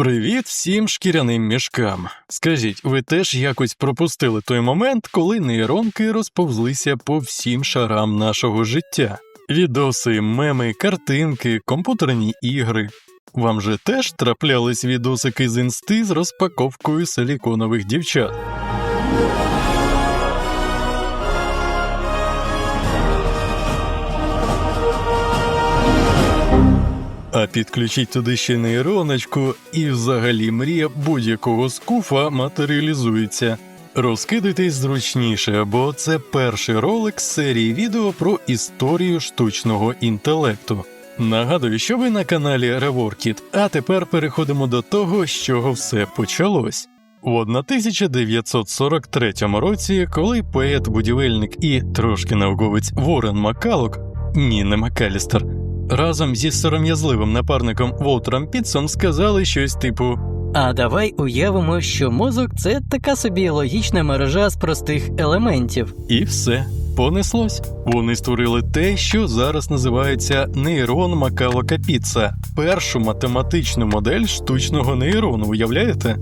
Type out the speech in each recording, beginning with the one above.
Привіт всім шкіряним мішкам. Скажіть, ви теж якось пропустили той момент, коли нейронки розповзлися по всім шарам нашого життя? Відоси, меми, картинки, комп'ютерні ігри. Вам же теж траплялись відосики з інсти з розпаковкою силіконових дівчат. А підключіть туди ще нейроночку, і взагалі мрія будь-якого скуфа матеріалізується. Розкидуйтесь зручніше, бо це перший ролик з серії відео про історію штучного інтелекту. Нагадую, що ви на каналі Reworkit, а тепер переходимо до того, з чого все почалось. У 1943 році, коли поет, будівельник і трошки науковець Ворен Макалок, ні, не Макалістер, разом зі сором'язливим напарником Волтером Пітсом сказали щось типу А давай уявимо, що мозок це така собі логічна мережа з простих елементів. І все понеслось. Вони створили те, що зараз називається нейрон Макалока Піца, першу математичну модель штучного нейрону. Уявляєте?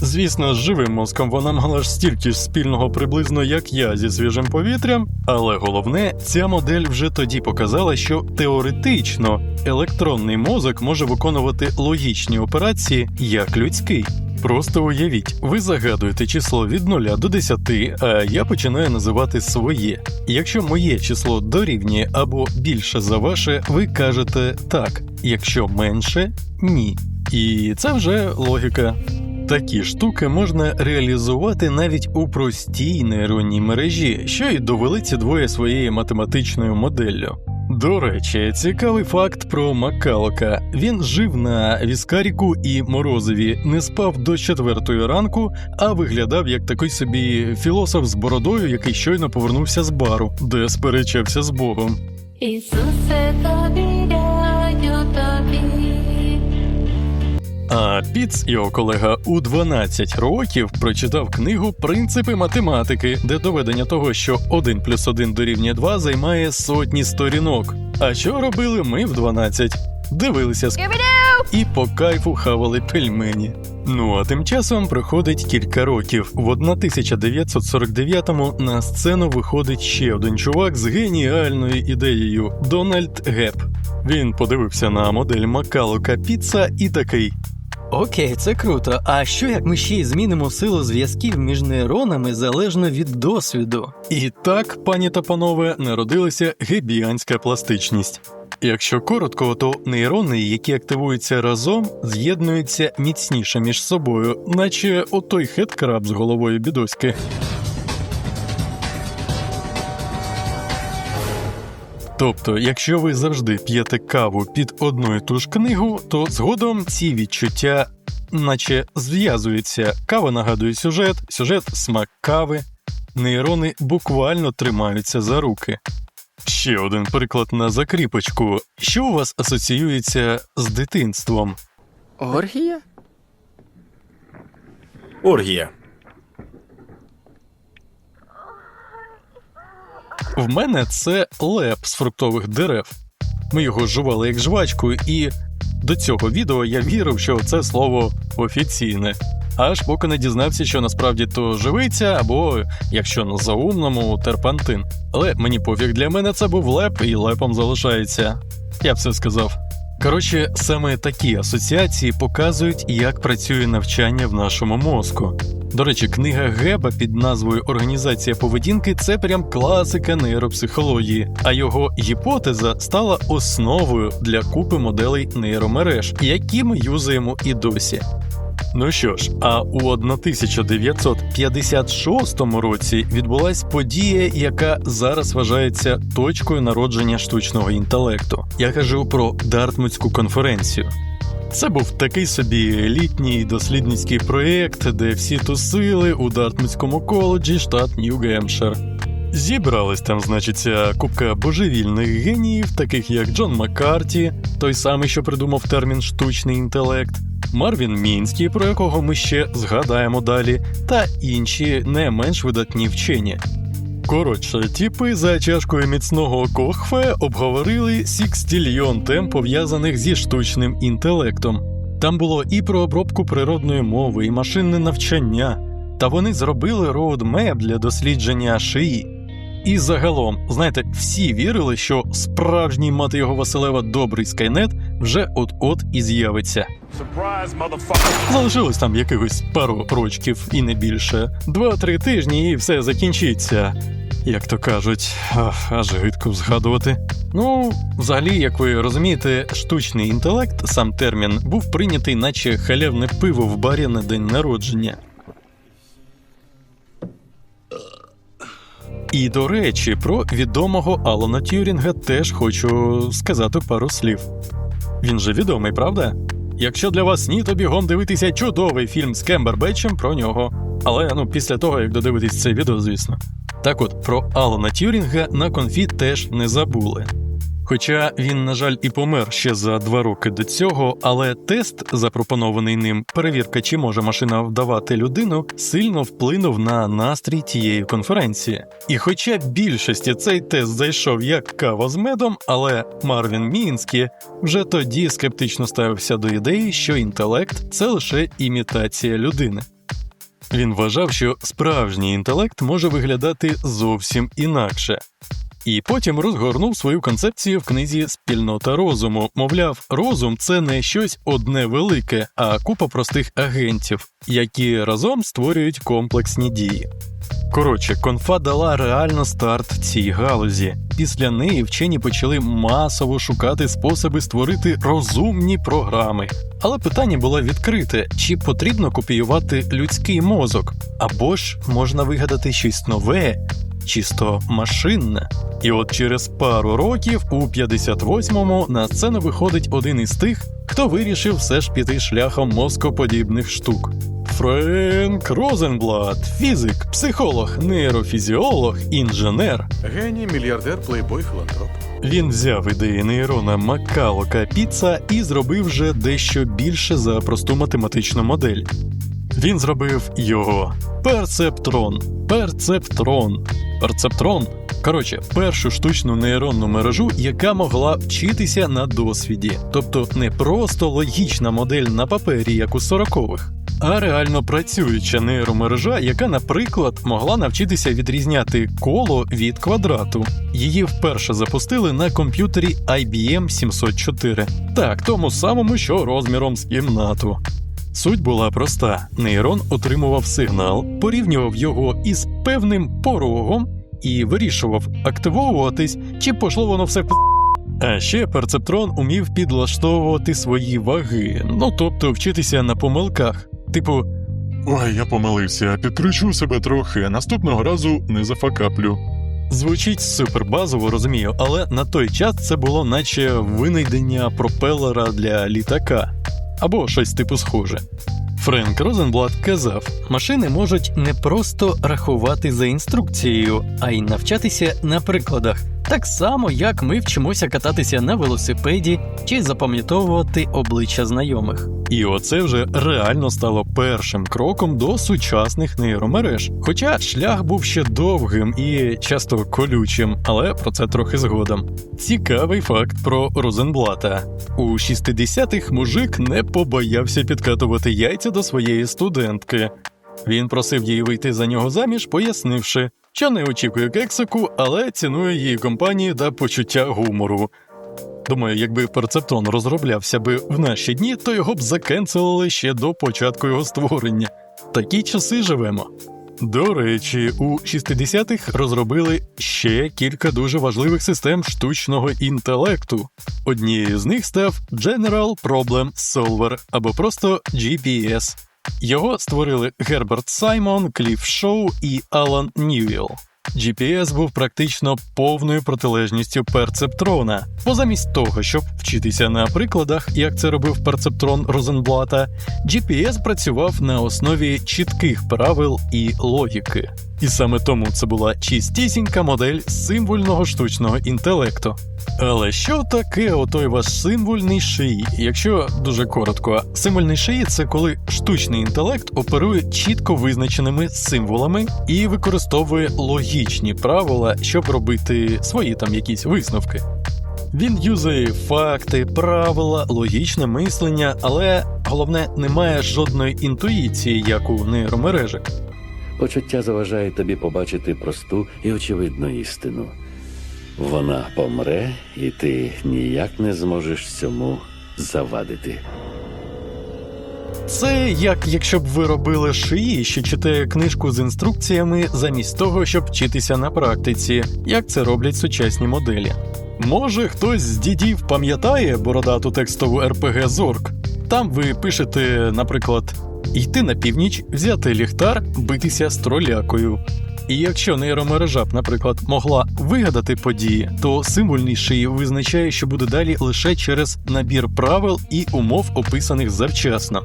Звісно, з живим мозком вона мала ж стільки ж спільного приблизно, як я зі свіжим повітрям, але головне, ця модель вже тоді показала, що теоретично електронний мозок може виконувати логічні операції як людський. Просто уявіть, ви загадуєте число від 0 до 10, а я починаю називати своє. Якщо моє число дорівнює або більше за ваше, ви кажете так, якщо менше ні. І це вже логіка. Такі штуки можна реалізувати навіть у простій нейронній мережі, що й довели ці двоє своєю математичною моделлю. До речі, цікавий факт про Макалока. Він жив на Віскаріку і Морозові, не спав до четвертої ранку, а виглядав як такий собі філософ з бородою, який щойно повернувся з бару, де сперечався з Богом. Ісусе, довіряю тобі. А Піц, його колега, у 12 років прочитав книгу Принципи математики, де доведення того, що 1 плюс 1 дорівнює 2 займає сотні сторінок. А що робили ми в 12? Дивилися з і по кайфу хавали пельмені. Ну а тим часом проходить кілька років. В 1949-му на сцену виходить ще один чувак з геніальною ідеєю Дональд Геп. Він подивився на модель Макалока Піца і такий. Окей, це круто. А що як ми ще й змінимо силу зв'язків між нейронами залежно від досвіду? І так, пані та панове, народилася гебіанська пластичність. Якщо коротко, то нейрони, які активуються разом, з'єднуються міцніше між собою, наче отой хедкраб з головою бідоськи. Тобто, якщо ви завжди п'єте каву під одну і ту ж книгу, то згодом ці відчуття, наче зв'язуються. Кава нагадує сюжет, сюжет смак кави, нейрони буквально тримаються за руки. Ще один приклад на закріпочку. Що у вас асоціюється з дитинством? Оргія? Оргія. В мене це леп з фруктових дерев. Ми його жували як жвачку, і до цього відео я вірив, що це слово офіційне. Аж поки не дізнався, що насправді то живиця, або, якщо на заумному, терпантин. Але мені пофіг для мене це був леп, і лепом залишається. Я все сказав. Коротше, саме такі асоціації показують, як працює навчання в нашому мозку. До речі, книга Геба під назвою Організація поведінки це прям класика нейропсихології, а його гіпотеза стала основою для купи моделей нейромереж, які ми юзаємо і досі. Ну що ж, а у 1956 році відбулась подія, яка зараз вважається точкою народження штучного інтелекту. Я кажу про Дартмутську конференцію. Це був такий собі елітній дослідницький проєкт, де всі тусили у Дартмутському коледжі, штат Нью-Гемпшир. Зібрались там, значиться, купка божевільних геніїв, таких як Джон Маккарті, той самий, що придумав термін штучний інтелект, Марвін Мінський, про якого ми ще згадаємо далі, та інші не менш видатні вчені. Коротше, тіпи за чашкою міцного кохфе обговорили сікстільйон тем пов'язаних зі штучним інтелектом. Там було і про обробку природної мови, і машинне навчання, та вони зробили роудмеп для дослідження шиї. І загалом, знаєте, всі вірили, що справжній мати його Василева добрий скайнет вже от-от і з'явиться. Залишилось там якихось пару рочків і не більше. Два-три тижні і все закінчиться. Як то кажуть, аж гидко згадувати. Ну, взагалі, як ви розумієте, штучний інтелект, сам термін, був прийнятий, наче халявне пиво в барі на день народження. І до речі, про відомого Алана Тюрінга теж хочу сказати пару слів. Він же відомий, правда? Якщо для вас ні, то бігом дивитися чудовий фільм з Кембербетчем про нього. Але ну після того, як додивитись це відео, звісно. Так от про Алана Тюрінга на конфі теж не забули. Хоча він, на жаль, і помер ще за два роки до цього, але тест, запропонований ним, перевірка, чи може машина вдавати людину, сильно вплинув на настрій тієї конференції. І хоча більшості цей тест зайшов як кава з медом, але Марвін Мінський вже тоді скептично ставився до ідеї, що інтелект це лише імітація людини. Він вважав, що справжній інтелект може виглядати зовсім інакше. І потім розгорнув свою концепцію в книзі Спільнота розуму. Мовляв, розум це не щось одне велике, а купа простих агентів, які разом створюють комплексні дії. Коротше, конфа дала реально старт цій галузі. Після неї вчені почали масово шукати способи створити розумні програми. Але питання було відкрите: чи потрібно копіювати людський мозок, або ж можна вигадати щось нове, чисто машинне. І от через пару років, у 58-му, на сцену виходить один із тих, хто вирішив все ж піти шляхом мозкоподібних штук. Френк Розенблат, фізик, психолог, нейрофізіолог, інженер. Геній, мільярдер, плейбой, філантроп. Він взяв ідеї нейрона Макалока Піца і зробив вже дещо більше за просту математичну модель. Він зробив його перцептрон, перцептрон, перцептрон. Коротше, першу штучну нейронну мережу, яка могла вчитися на досвіді, тобто не просто логічна модель на папері, як у 40-х, а реально працююча нейромережа, яка, наприклад, могла навчитися відрізняти коло від квадрату. Її вперше запустили на комп'ютері IBM 704, так тому самому, що розміром з кімнату. Суть була проста: нейрон отримував сигнал, порівнював його із певним порогом і вирішував, активовуватись чи пошло воно все а ще перцептрон умів підлаштовувати свої ваги, ну тобто вчитися на помилках. Типу, Ой, я помилився, підкручу себе трохи, наступного разу не зафакаплю. звучить супербазово, розумію, але на той час це було наче винайдення пропелера для літака або щось типу схоже. Френк Розенблат казав: машини можуть не просто рахувати за інструкцією, а й навчатися на прикладах. Так само, як ми вчимося кататися на велосипеді чи запам'ятовувати обличчя знайомих. І оце вже реально стало першим кроком до сучасних нейромереж. Хоча шлях був ще довгим і часто колючим, але про це трохи згодом. Цікавий факт про Розенблата. У 60-х мужик не побоявся підкатувати яйця до своєї студентки. Він просив її вийти за нього заміж, пояснивши, що не очікує кексику, але цінує її компанії та почуття гумору. Думаю, якби перцептон розроблявся би в наші дні, то його б закенселили ще до початку його створення. Такі часи живемо. До речі, у 60-х розробили ще кілька дуже важливих систем штучного інтелекту. Однією з них став General Problem Solver або просто GPS. Його створили Герберт Саймон, Кліф Шоу і Алан Ньюіл. GPS був практично повною протилежністю перцептрона, бо замість того, щоб вчитися на прикладах, як це робив перцептрон Розенблата, GPS працював на основі чітких правил і логіки. І саме тому це була чистісінька модель символьного штучного інтелекту. Але що таке отой ваш символьний шиї? Якщо дуже коротко, символьний шиї це коли штучний інтелект оперує чітко визначеними символами і використовує логічні правила, щоб робити свої там якісь висновки. Він юзає факти, правила, логічне мислення, але головне, немає жодної інтуїції, як у нейромережі. Почуття заважає тобі побачити просту і очевидну істину. Вона помре, і ти ніяк не зможеш цьому завадити. Це як якщо б ви робили шиї, що читає книжку з інструкціями, замість того, щоб вчитися на практиці, як це роблять сучасні моделі. Може, хтось з дідів пам'ятає бородату текстову РПГ Зорк? Там ви пишете, наприклад, йти на північ, взяти ліхтар, битися з тролякою. І якщо нейромережа б, наприклад, могла вигадати події, то символьний шиї визначає, що буде далі лише через набір правил і умов, описаних завчасно.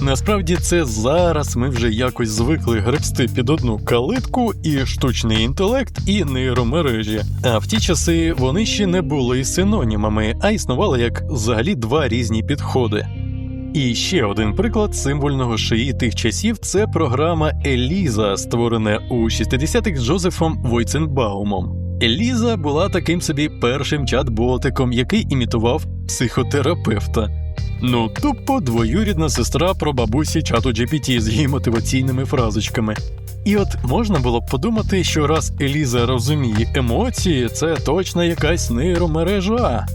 Насправді це зараз ми вже якось звикли гребсти під одну калитку і штучний інтелект, і нейромережі. А в ті часи вони ще не були синонімами, а існували як взагалі два різні підходи. І ще один приклад символьного шиї тих часів це програма Еліза, створена у 60-х Джозефом Войценбаумом. Еліза була таким собі першим чат-ботиком, який імітував психотерапевта. Ну, тупо двоюрідна сестра про бабусі чату GPT з її мотиваційними фразочками. І от можна було б подумати, що раз Еліза розуміє емоції, це точно якась нейромережа.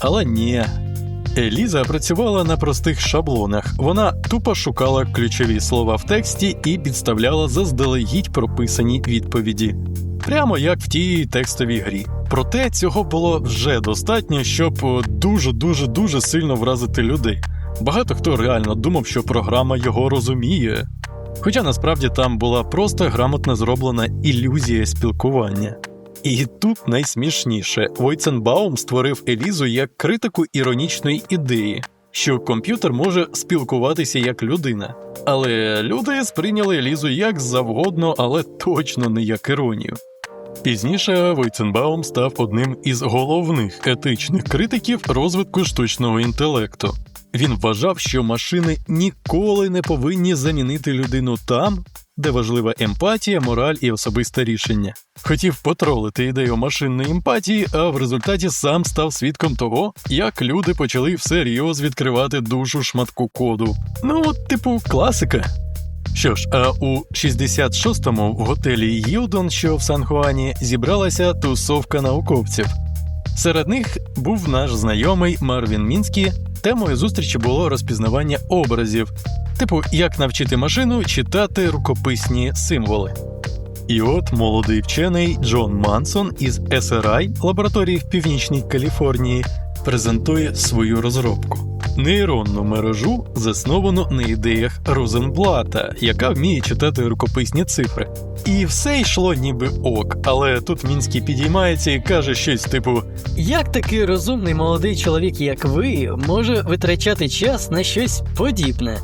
Але ні. Еліза працювала на простих шаблонах. Вона тупо шукала ключові слова в тексті і підставляла заздалегідь прописані відповіді. Прямо як в тій текстовій грі. Проте цього було вже достатньо, щоб дуже дуже дуже сильно вразити людей. Багато хто реально думав, що програма його розуміє. Хоча насправді там була просто грамотно зроблена ілюзія спілкування. І тут найсмішніше Войценбаум створив Елізу як критику іронічної ідеї, що комп'ютер може спілкуватися як людина. Але люди сприйняли Елізу як завгодно, але точно не як іронію. Пізніше Войценбаум став одним із головних етичних критиків розвитку штучного інтелекту. Він вважав, що машини ніколи не повинні замінити людину там, де важлива емпатія, мораль і особисте рішення. Хотів потролити ідею машинної емпатії, а в результаті сам став свідком того, як люди почали всерйоз відкривати душу шматку коду. Ну, от, типу, класика. Що ж, а у 66-му в готелі Юдон, що в Сан-Хуані, зібралася тусовка науковців. Серед них був наш знайомий Марвін Мінський. Темою зустрічі було розпізнавання образів, типу, як навчити машину читати рукописні символи. І от молодий вчений Джон Мансон із SRI лабораторії в Північній Каліфорнії презентує свою розробку. Нейронну мережу засновано на ідеях Розенблата, яка вміє читати рукописні цифри. І все йшло ніби ок, але тут Мінський підіймається і каже щось типу: Як такий розумний молодий чоловік, як ви, може витрачати час на щось подібне?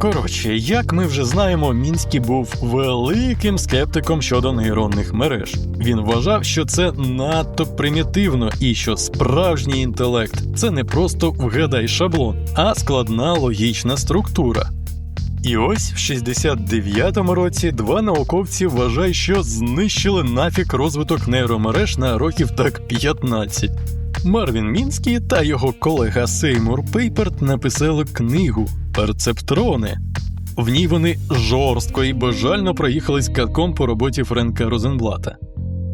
Коротше, як ми вже знаємо, Мінський був великим скептиком щодо нейронних мереж. Він вважав, що це надто примітивно і що справжній інтелект це не просто вгадай шаблон, а складна логічна структура. І ось в 69-му році два науковці вважають, що знищили нафік розвиток нейромереж на років так 15. Марвін Мінський та його колега Сеймур Пейперт написали книгу Перцептрони. В ній вони жорстко і безжально проїхались катком по роботі Френка Розенблата.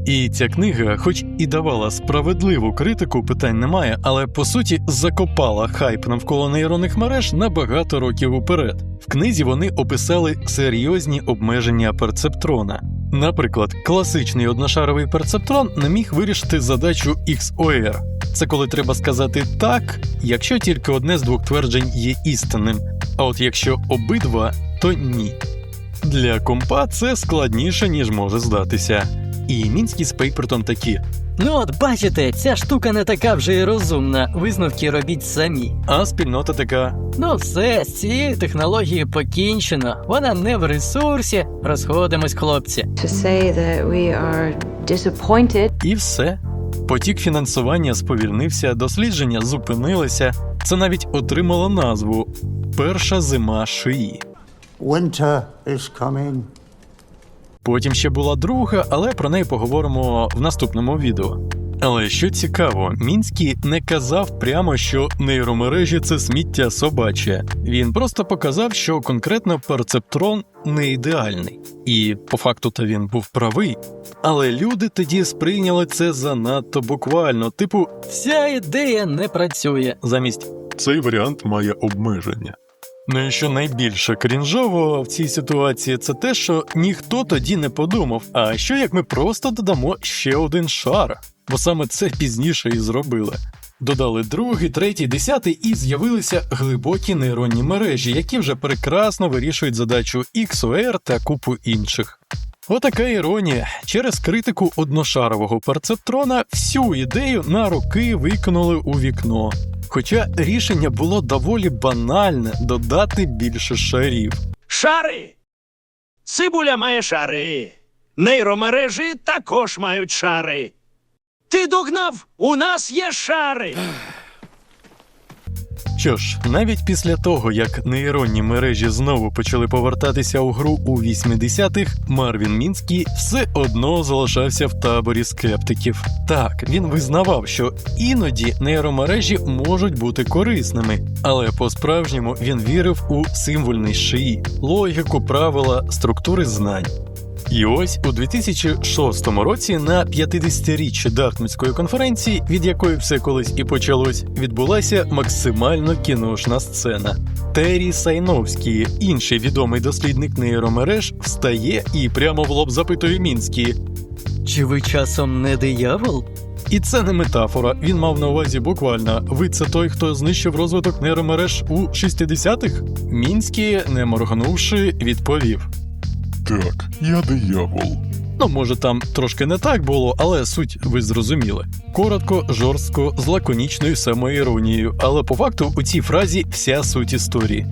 І ця книга, хоч і давала справедливу критику, питань немає, але по суті закопала хайп навколо нейронних мереж на багато років уперед. В книзі вони описали серйозні обмеження перцептрона. Наприклад, класичний одношаровий перцептрон не міг вирішити задачу XOR. Це коли треба сказати так, якщо тільки одне з двох тверджень є істинним, а от якщо обидва, то ні. Для компа це складніше, ніж може здатися. І мінські з Пейпертом такі. Ну от бачите, ця штука не така вже й розумна. Висновки робіть самі. А спільнота така. Ну все, з цією технологією покінчено. Вона не в ресурсі. Розходимось, хлопці. to say that we are disappointed І все. Потік фінансування сповільнився, дослідження зупинилися. Це навіть отримало назву Перша зима шиї. Winter is coming. Потім ще була друга, але про неї поговоримо в наступному відео. Але що цікаво, Мінський не казав прямо, що нейромережі це сміття собаче. Він просто показав, що конкретно перцептрон не ідеальний. І по факту то він був правий. Але люди тоді сприйняли це занадто буквально, типу, Вся ідея не працює. замість Цей варіант має обмеження. Ну і що найбільше крінжового в цій ситуації, це те, що ніхто тоді не подумав, а що як ми просто додамо ще один шар, бо саме це пізніше і зробили. Додали другий, третій, десятий і з'явилися глибокі нейронні мережі, які вже прекрасно вирішують задачу XOR та купу інших. Отака іронія. Через критику одношарового перцептрона всю ідею на роки викинули у вікно. Хоча рішення було доволі банальне додати більше шарів. Шари. Цибуля має шари. Нейромережі також мають шари. Ти догнав? У нас є шари. Що ж, навіть після того, як нейронні мережі знову почали повертатися у гру у 80-х, Марвін Мінський все одно залишався в таборі скептиків. Так, він визнавав, що іноді нейромережі можуть бути корисними, але по-справжньому він вірив у символьний шиї, логіку, правила, структури знань. І ось у 2006 році на 50-річчя Дартмутської конференції, від якої все колись і почалось, відбулася максимально кіношна сцена. Террі Сайновський, інший відомий дослідник нейромереж, встає і прямо в лоб запитує Мінський. Чи ви часом не диявол? І це не метафора. Він мав на увазі буквально. Ви це той, хто знищив розвиток нейромереж у 60-х? Мінський, не моргнувши, відповів. Так, я диявол. Ну, може, там трошки не так було, але суть ви зрозуміли. Коротко, жорстко, з лаконічною самоіронією, але по факту у цій фразі вся суть історії.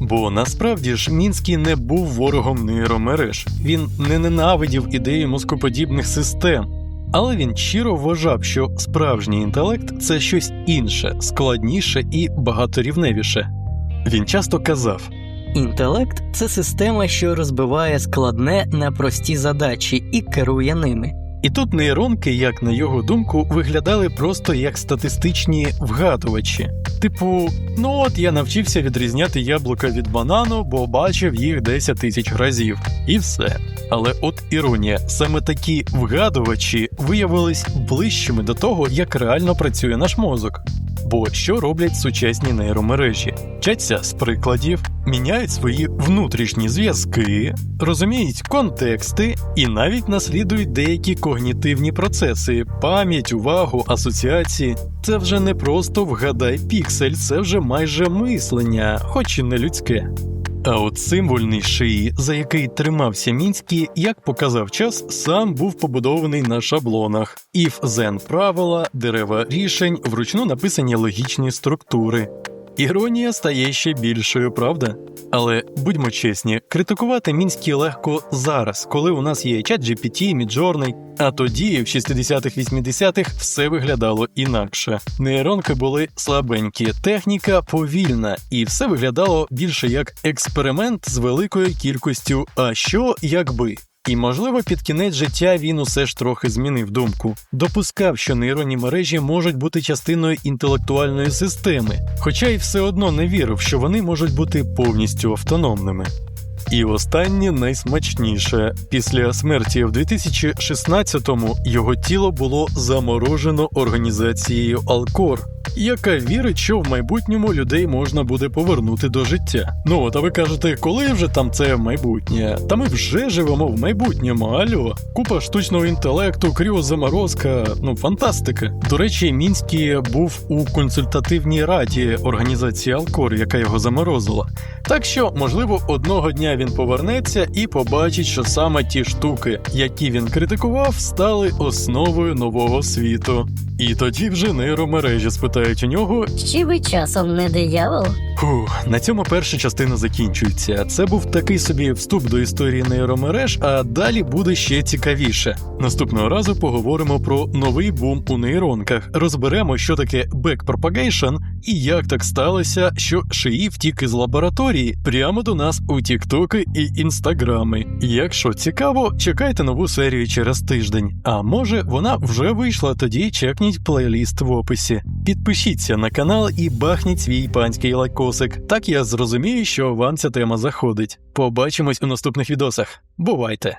Бо насправді ж Мінський не був ворогом нейромереж, він не ненавидів ідеї мозкоподібних систем. Але він щиро вважав, що справжній інтелект це щось інше, складніше і багаторівневіше. Він часто казав: Інтелект це система, що розбиває складне на прості задачі і керує ними. І тут нейронки, як на його думку, виглядали просто як статистичні вгадувачі. Типу, ну от я навчився відрізняти яблука від банану, бо бачив їх 10 тисяч разів, і все. Але от іронія, саме такі вгадувачі виявились ближчими до того, як реально працює наш мозок. Бо що роблять сучасні нейромережі? Вчаться з прикладів, міняють свої внутрішні зв'язки, розуміють контексти і навіть наслідують деякі когнітивні процеси, пам'ять, увагу, асоціації. Це вже не просто вгадай піксель, це вже майже мислення, хоч і не людське. А от символьний шиї, за який тримався мінський, як показав час, сам був побудований на шаблонах. if then правила, дерева рішень, вручну написані логічні структури. Іронія стає ще більшою, правда? Але будьмо чесні, критикувати мінський легко зараз, коли у нас є чат GPT, Midjourney, а тоді, в 60-х-80-х, все виглядало інакше. Нейронки були слабенькі, техніка повільна, і все виглядало більше як експеримент з великою кількістю а що якби. І, можливо, під кінець життя він усе ж трохи змінив думку. Допускав, що нейронні мережі можуть бути частиною інтелектуальної системи, хоча й все одно не вірив, що вони можуть бути повністю автономними. І останнє найсмачніше. Після смерті в 2016-му його тіло було заморожено організацією Алкор, яка вірить, що в майбутньому людей можна буде повернути до життя. Ну от а ви кажете, коли вже там це майбутнє? Та ми вже живемо в майбутньому. Альо, купа штучного інтелекту, кріозаморозка, ну фантастика. До речі, Мінський був у консультативній раді організації Алкор, яка його заморозила. Так що, можливо, одного дня він повернеться і побачить, що саме ті штуки, які він критикував, стали основою нового світу. І тоді вже нейромережі спитають у нього, Чи ви часом не диявол? Фух, на цьому перша частина закінчується. Це був такий собі вступ до історії нейромереж, а далі буде ще цікавіше. Наступного разу поговоримо про новий бум у нейронках, розберемо, що таке backpropagation і як так сталося, що Шиї втік із лабораторії прямо до нас у Тіктоки і Інстаграми. Якщо цікаво, чекайте нову серію через тиждень. А може, вона вже вийшла, тоді чекніть плейліст в описі. Підпишіться на канал і бахніть свій панський лайкосик. Так я зрозумію, що вам ця тема заходить. Побачимось у наступних відосах. Бувайте!